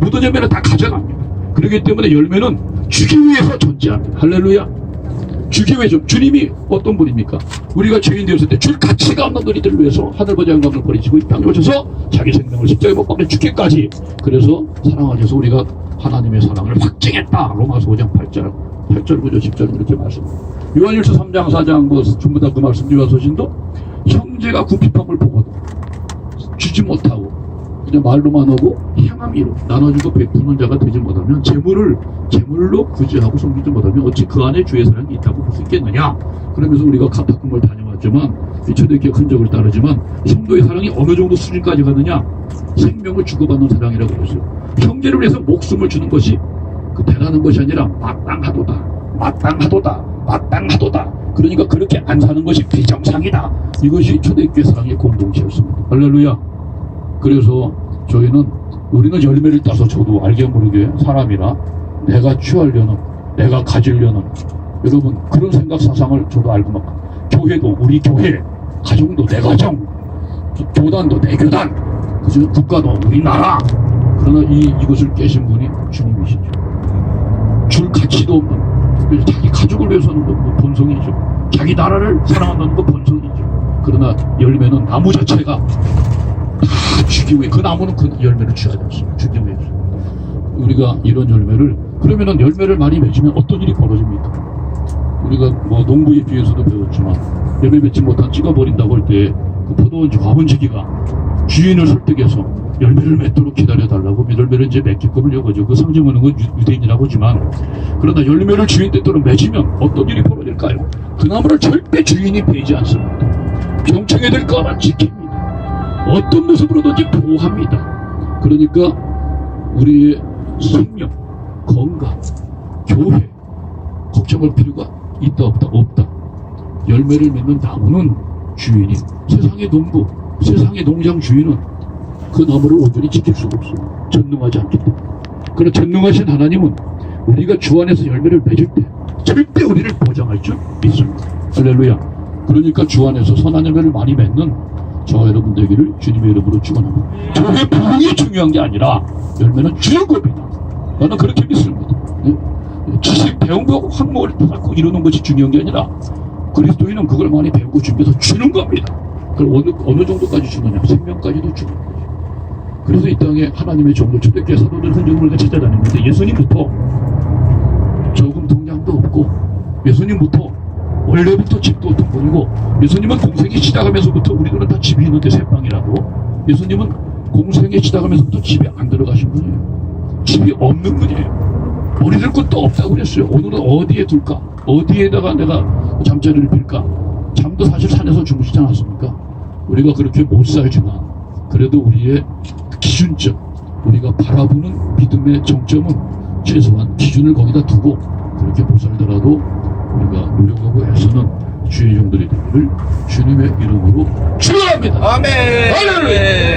모든 열매는 다 가져갑니다. 그렇기 때문에 열매는 주기 위해서 존재합니다. 할렐루야. 주기 위해서 주님이 어떤 분입니까? 우리가 죄인 되었을 때 줄 가치가 없는 너희들을 위해서 하늘보다 영광을 버리시고 이 땅에 오셔서 자기 생명을 십자가에 못 박는 죽기까지 그래서 사랑하셔서 우리가 하나님의 사랑을 확증했다. 로마서 5장 8절 8절 9절 10절 이렇게 말씀합니다. 요한일서 3장 4장 뭐 전부 다 그 말씀 요한서신도 형제가 굽히함을 보고도 주지 못하고 그냥 말로만 하고 향함이로 나눠주고 베푸는 자가 되지 못하면 재물을 재물로 구제하고 섬기지 못하면 어찌 그 안에 주의 사랑이 있다고 볼 수 있겠느냐? 그러면서 우리가 가타kum을 다녀왔지만 이 초대교회 흔적을 따르지만 성도의 사랑이 어느 정도 수준까지 가느냐? 생명을 주고받는 사랑이라고 그랬어요. 형제를 위해서 목숨을 주는 것이 그 대단한 것이 아니라 마땅하도다 마땅하도다 마땅하도다. 그러니까 그렇게 안 사는 것이 비정상이다. 이것이 초대교회 사랑의 공동체였습니다. 할렐루야. 그래서 저희는 우리는 열매를 따서 저도 알게 모르게 사람이라 내가 취하려는 내가 가지려는 여러분 그런 생각 사상을 저도 알고 막 교회도 우리 교회 가정도 내 가정 교단도 내 교단 그죠 국가도 우리나라. 그러나 이 이것을 깨신 분이 주님이시죠. 줄 가치도 없는 자기 가족을 위해서는 뭐, 뭐 본성이죠. 자기 나라를 사랑한다는 거 본성이죠. 그러나 열매는 나무 자체가 다 주기 위해 그 나무는 그 열매를 취하지 않습니다. 주기 위해서 우리가 이런 열매를 그러면은 열매를 많이 맺으면 어떤 일이 벌어집니까? 우리가 뭐 농부의 비에서도 배웠지만 열매 맺지 못한 찍어버린다고 할 때 그 포도원 과문지기가 주인을 설득해서 열매를 맺도록 기다려달라고 열매를 이제 맺게끔 여거죠. 그 상징하는 건 유- 유대인이라고 하지만 그러나 열매를 주인 때도록 맺으면 어떤 일이 벌어질까요? 그 나무를 절대 주인이 베지 않습니다. 병청해 될 거만 지킵니다. 어떤 모습으로든지 보호합니다. 그러니까 우리의 생명, 건강, 교회 걱정할 필요가 있다 없다 없다. 열매를 맺는 나무는 주인이 세상의 농부, 세상의 농장 주인은 그 나무를 온전히 지킬 수가 없어요. 전능하지 않기 때문에. 그러나 전능하신 하나님은 우리가 주 안에서 열매를 맺을 때 절대 우리를 보장할 줄 믿습니다. 할렐루야. 그러니까 주 안에서 선한 열매를 많이 맺는 저와 여러분 되기를 주님의 이름으로 축원합니다. 교회 부흥이 중요한 게 아니라 열매는 주는 겁니다. 나는 그렇게 믿습니다. 예? 지식 배운 거 학목을 받고 이루는 것이 중요한 게 아니라 그리스도인은 그걸 많이 배우고 준비해서 주는 겁니다. 그걸 어느, 어느 정도까지 주느냐? 생명까지도 주는 거예요. 그래서 이 땅에 하나님의 종들 초대교회 사도들 흔적을 찾아다니는데 예수님부터 저금 통장도 없고 예수님부터 원래부터 집도 분이고 예수님은 공생이 시작하면서부터 우리들은 다 집이 있는데 새방이라고. 예수님은 공생에 시작하면서부터 집에 안 들어가신 분이에요. 집이 없는 분이에요. 우리들 것도 없다고 그랬어요. 오늘은 어디에 둘까? 어디에다가 내가 잠자리를 빌까? 잠도 사실 산에서 주무시지 않았습니까? 우리가 그렇게 못 살지만 그래도 우리의 기준점 우리가 바라보는 믿음의 정점은 최소한 기준을 거기다 두고 그렇게 못 살더라도 우리가 노력하고 주의 종들의 되기를 주님의 이름으로 축원합니다. 아멘. 할렐루야.